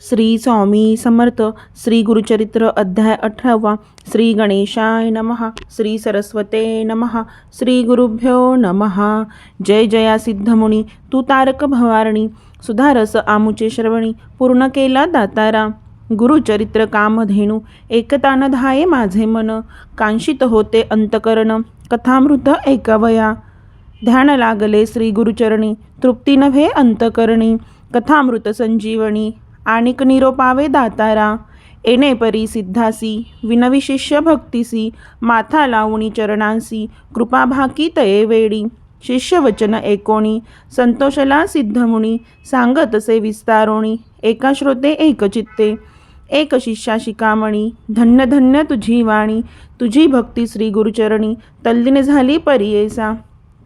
श्री स्वामी समर्थ श्री गुरुचरित्र अध्याय अठरावा श्री गणेशाय नमः श्री सरस्वते नमः श्री गुरुभ्यो नमः. जय जया सिद्धमुनी तू तारक भवारणी सुधारस आमुचे श्रवणी पूर्ण केला दातारा. गुरुचरित्र कामधेनू एकतान धाये माझे मन कांशित होते अंतकरण कथामृत एकवया ध्यान लागले श्री गुरुचरणी तृप्ती नव्हे अंतकरणी कथामृत संजीवनी आणिक निरोपावे दातारा. येणे परी सिद्धासी विनविशिष्य भक्तिसी माथा लावणी चरणांसी कृपाभाकी तये वेडी. शिष्यवचन एकोणी संतोषला सिद्धमुनी सांगतसे विस्तारोणी एका श्रोते एकचित्ते एक शिष्या शिकामणी धन्य धन्य तुझी वाणी तुझी भक्ती श्री गुरुचरणी तल्लीन झाली परियेसा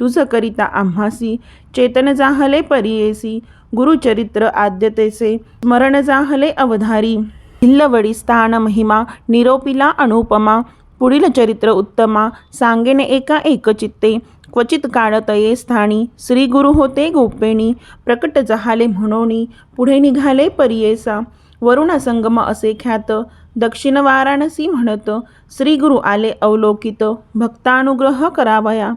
तुझकरिता आम्हासी चेतन जाहले परियेसी गुरुचरित्र आद्यतेसे स्मरण जाहले अवधारी हिल्लवडी स्थान महिमा निरोपिला अनुपमा पुढील चरित्र उत्तमा सांगेने एका एकचित्ते क्वचित काळतये स्थानी श्री गुरु होते गोपेणी प्रकट जहाले म्हणोनी पुढे निघाले परियेसा वरुण संगम असे ख्यात दक्षिण वाराणसी म्हणत श्री गुरु आले अवलोकित भक्तानुग्रह करावया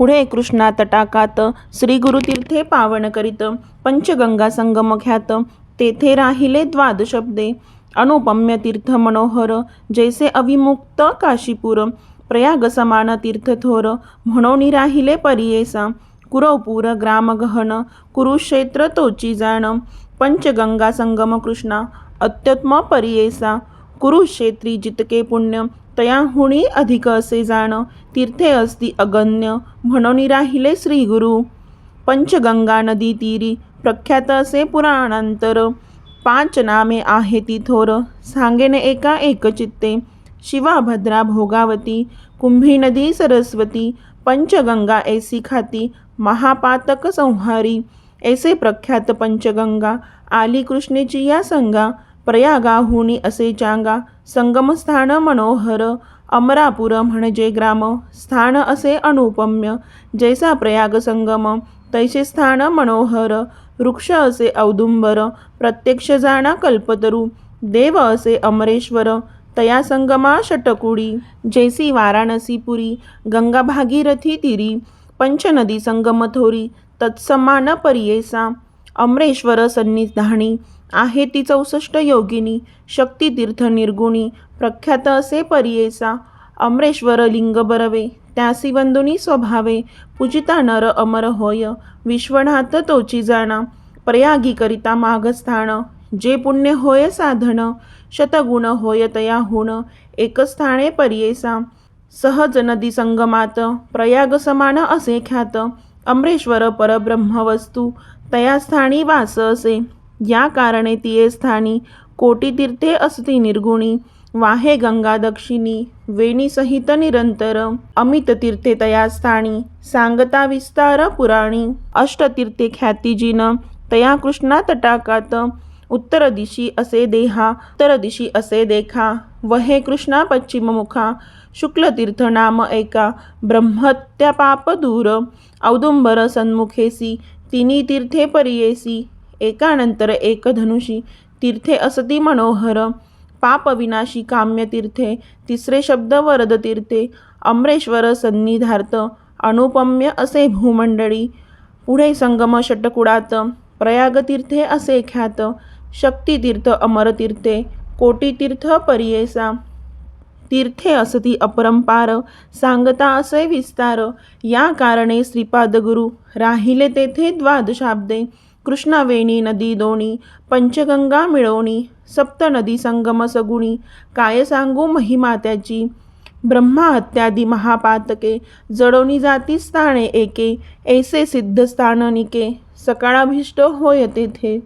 पुढे कृष्णा तटाकात श्रीगुरुतीर्थे पावन करीत पंचगंगा संगम ख्यात तेथे राहिले द्वादशब्दे अनुपम्य तीर्थ मनोहर जैसे अविमुक्त काशीपूर प्रयाग समान तीर्थथोर म्हणून राहिले परियेसा कुरवपूर ग्रामगहन कुरुक्षेत्र तोची जाण. पंचगंगा संगम कृष्णा अत्युत्म परियेसा कुरुक्षेत्री जितके पुण्य तयाहुणी अधिक असे जाण तीर्थे असती अगण्य म्हणून राहिले श्रीगुरु पंचगंगा नदी तीरी प्रख्यात असे पुराणांतर पाच नामे आहे ती थोर सांगेन एका एकचित्ते शिवा भद्रा भोगावती कुंभी नदी सरस्वती पंचगंगा ऐसी खाती महापातक संहारी ऐसे प्रख्यात पंचगंगा आली कृष्णेची या संगा प्रयागाहुनी असे चांगा संगमस्थान मनोहर अमरापुर म्हणजे ग्राम स्थान असे अनुपम्य जैसा प्रयाग संगम तैसे स्थान मनोहर वृक्ष असे औदुंबर प्रत्यक्ष जाणा कल्पतरू देव असे अमरेश्वर तया संगमा षटकुडी जैसी वाराणसीपुरी गंगा भागीरथी तिरी पंचनदी संगम थोरी तत्समान परियेसा अमरेश्वर सन्निधानी आहे ती चौसष्ट योगिनी शक्तितीर्थ निर्गुणी प्रख्यात असे परियेसा अमरेश्वर लिंग बरवे त्यासी वंदुनी स्वभावे पूजिता नर अमर होय विश्वनाथ तोची जाणा प्रयागी करिता मागस्थान जे पुण्य होय साधन शतगुण होय तयाहुण एकस्थाने परियेसा सहज नदी संगमात प्रयाग समान असे ख्यात अमरेश्वर परब्रह्मवस्तू तया स्थानी वास असे या कारणे तिये स्थानी कोटी तीर्थे असती निर्गुणी वाहे गंगा दक्षिणी वेणी सहित निरंतर. अमित तीर्थे तया स्थानी सांगता विस्तार पुराणी. अष्टतीर्थे ख्यातीजीन तया कृष्णा तटाकात. उत्तर दिशी असे देहा उत्तर दिशी असे देखा. वहे कृष्णा पश्चिममुखा शुक्लतीर्थ नाम एका ब्रह्मत्या दूर औदुंबर सन्मुखेसी तिन्ही तीर्थे परियेसी एकानंतर एक धनुषी तीर्थे असती मनोहर पापविनाशी काम्य तीर्थे तिसरे शब्द वरद तीर्थे अमरेश्वर सन्निधार्थ अनुपम्य असे भूमंडळी पुढे संगम षटकुडात प्रयागतीर्थे असे ख्यात शक्तितीर्थ अमरतीर्थे कोटीतीर्थ परियेसा. तीर्थे असती अपरंपार सांगता असे विस्तार. या कारणे श्रीपादगुरु राहिले तेथे द्वादशाब्दे. कृष्णावेणी नदी दोणी पंचगंगा मिळवणी सप्त नदी संगम सगुणी काय सांगू महिमा त्याची ब्रह्मा महापातके जडोनी जाती स्थाने एके ऐसे सिद्ध स्थाननिके सकाळाभीष्ट होय तेथे.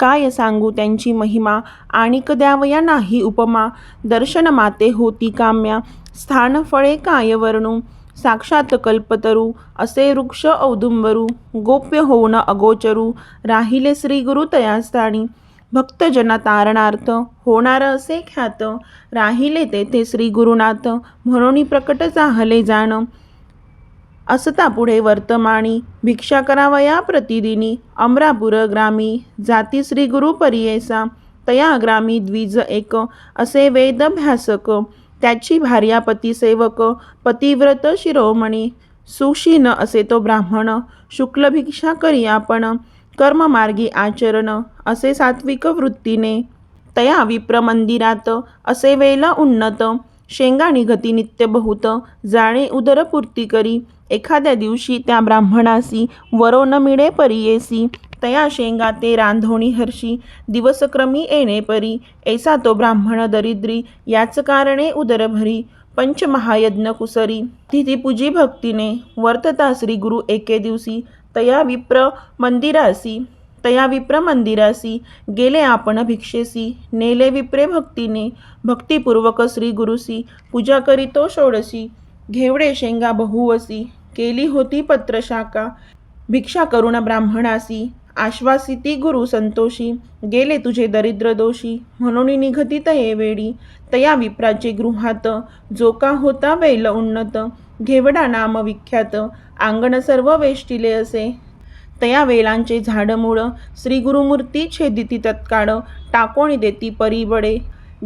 काय सांगू त्यांची महिमा? आणिक द्यावया नाही उपमा? दर्शन माते होती काम्या. स्थान फळे काय वर्णू? साक्षात कल्पतरू. असे वृक्ष औदुंबरू. गोप्य होऊन अगोचरू. राहिले श्री गुरु तयास्थानी. भक्तजना तारणार्थ होणार असे ख्यात. राहिले तेथे श्री गुरुनाथ. म्हणून प्रकट जाहले जाण. असता पुढे वर्तमानी भिक्षा करावया प्रतिदिनी अमरापुर ग्रामी जाती श्री गुरु परियेसा तया ग्रामी द्विज एक असे वेदभ्यासक त्याची भार्या पतिसेवक पतिव्रत शिरोमणी सुशीन असे तो ब्राह्मण शुक्ल भिक्षा करी आपण कर्ममार्गी आचरण असे सात्विक वृत्तीने तया विप्र मंदिरात असे वेल उन्नत शेंगा निघती नित्य बहुत जाणे उदरपूर्ती करी. एखाद्या दिवशी त्या ब्राह्मणासी वरो न मिळे परियेसी तया शेंगा ते रांधोणी हर्षी दिवसक्रमी येणे परी. ऐसा तो ब्राह्मण दरिद्री याच कारणे उदरभरी. पंचमहायज्ञ कुसरी तिथी पूजी भक्तीने. वर्तता श्री गुरु एके दिवशी तया विप्र मंदिरासी. तया विप्र मंदिरासी गेले आपण भिक्षेसी. नेले विप्रे भक्तीने भक्तिपूर्वक श्री गुरुसी पूजा करीतो षोडशी. घेवडे शेंगा बहुवसी केली होती पत्रशाखा. भिक्षा करुण ब्राह्मणासी आश्वासिती गुरु संतोषी. गेले तुझे दरिद्र दोषी म्हणून निघती तये वेळी तया विप्राचे गृहात जो का होता वेल उन्नत. घेवडा नाम विख्यात अंगण सर्व वेष्टिले असे. तया वेलांचे झाडमुळं श्री गुरुमूर्ती छेदिती तत्काळ टाकोणी देती परिबळे.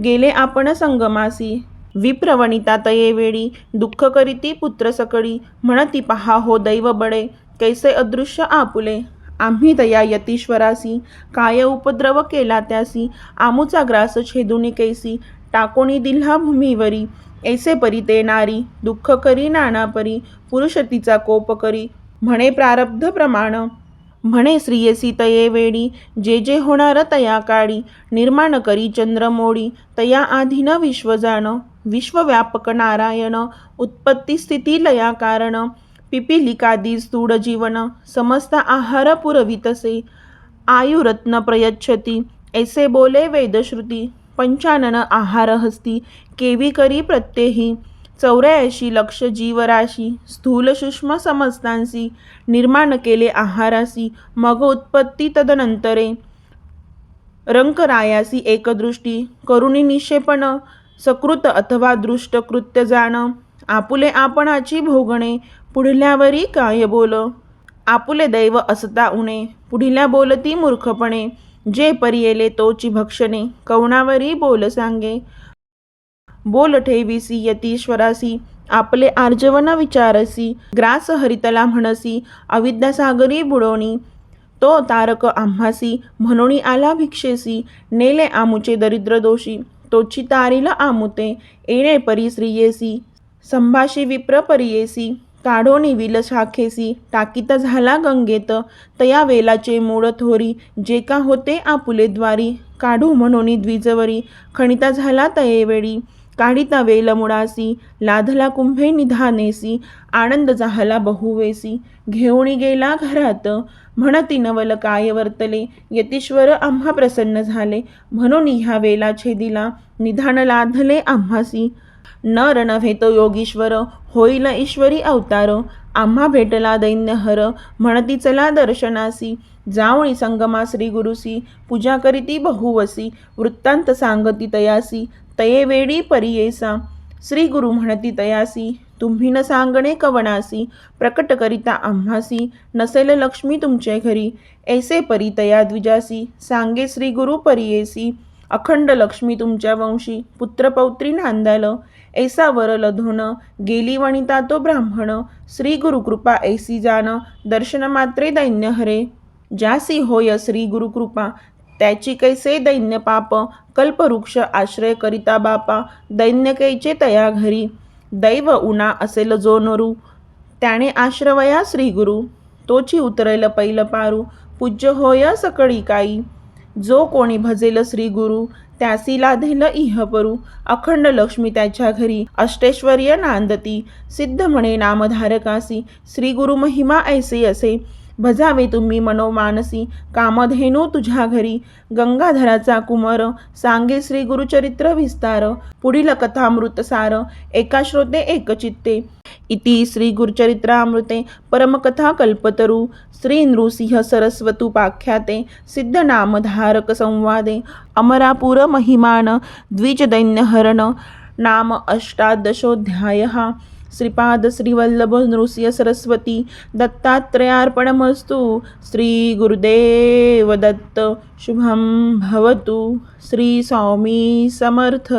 गेले आपण संगमासी. विप्रवणिता तये वेळी दुःख करीती पुत्र सकळी म्हणती पहा हो दैव बळे कैसे अदृश्य आपुले. आम्ही तया यतीश्वरासी काय उपद्रव केला त्यासी आमुचा ग्रास छेदुनी कैसी टाकोणी दिल्हा भूमीवरी. ऐसे परी ते नारी दुःख करी नाना परी पुरुष तिचा कोप करी म्हणे प्रारब्ध प्रमाण. म्हणे श्रियसी तये वेळी जे जे होणार तया काळी निर्माण करी चंद्रमोळी तया आधीन विश्वजान विश्वव्यापक नारायण उत्पत्ती स्थिती लया कारण पिपिलिकादी स्थूळ जीवन समस्त आहार पुरवितसे आयुरत्न प्रयच्छती ऐसे बोले वेदश्रुती पंचानन आहार हस्ती केवी करी प्रत्येही चौऱ्याऐंशी लक्ष जीवराशी स्थूल सूक्ष्म समस्तांसी निर्माण केले आहारासी मग उत्पत्ती तदनंतरे रंकरायासी एकदृष्टी करुणी निक्षेपण सकृत अथवा दृष्ट कृत्य जाण आपुले आपणाची भोगणे पुढल्यावरी काय बोल? आपुले दैव असता उणे पुढल्या बोलती मूर्खपणे जे परियेले तोची भक्षणे कवणावरी बोल सांगे बोल ठेविसी यतीश्वरासी आपले आर्जवन विचारसी ग्रास हरितला म्हणसी अविद्यासागरी बुडोणी तो तारक आम्हासी म्हणून आला भिक्षेसी नेले आमुचे दरिद्र दोषी तोची तारील आमुते येणे परी श्रियेसी संभाषी विप्र परियेसी काढोनी विल शाखेसी टाकीत झाला गंगेत तया वेलाचे मूळ थोरी जे का होते आपुले द्वारी काढू म्हणून द्विजवरी खणिता झाला तयेवेळी काढिता वेल मुळासी लाधला कुंभे निधानेसी. आनंद झाला बहुवेसी. घेऊणी गेला घरात. म्हणती नवल काय वर्तले? यतीश्वर आम्हा प्रसन्न झाले. म्हणून ह्या वेला छेदिला. निधान लाधले आम्हासी. नर नव्हे तो योगीश्वर. होईल ईश्वरी अवतार. आम्हा भेटला दैन्यहर. म्हणती चला दर्शनासी. जावणी संगमा श्री गुरुसी पूजा करीती बहुवसी. वृत्तांत सांगती तयासी. तये वेळी परियेसा। श्री गुरु म्हणती तयासी तुम्ही न सांगणे कवणासी प्रकट करिता आम्हासी नसेल लक्ष्मी तुमचे घरी ऐसे परी तया द्विजासी सांगे श्री गुरु परियेसी अखंड लक्ष्मी तुमच्या वंशी पुत्रपौत्री नांदाल ऐसा वर लधोन गेली वणिता तो ब्राह्मण श्री गुरु कृपा ऐसी जान दर्शन मात्रे दैन्य हरे। जासी होय श्री गुरु कृपा त्याची कैसे दैन्य पाप कल्पवृक्ष आश्रय करिता बापा दैन्य कैचे तया घरी दैव उना असेल जो नरू त्याने आश्रवया श्री गुरु तोची उतरेल पैल पारू पूज्य होय सकळी काई जो कोणी भजेल श्री गुरु त्यासी लाधेल इहपरू अखंड लक्ष्मी त्याच्या घरी अष्टेश्वर्य नांदती सिद्ध म्हणे नामधारकासी श्री गुरु महिमा ऐसे असे भजावे तुम्ही मनोमानसी. कामधेनू तुझ्या घरी. गंगाधराचा कुमर सांगे श्री गुरुचरित्र विस्तार. पुढील कथामृत सार. एका श्रोते एकचित्ते इति श्री गुरुचरित्रामृते. परमकथा कल्पतरू. श्री नृसिंह सरस्वतुपाख्याते सिद्धनामधारक संवादे. अमरापुर महिमान. द्विजदैन्यहरण नाम अष्टादशोऽध्यायः. श्रीपाद श्रीवल्लभ नृसिंह सरस्वती दत्तात्रयार्पणमस्तु। श्रीगुरुदेव दत्त शुभं भवतु। श्री स्वामी समर्थ।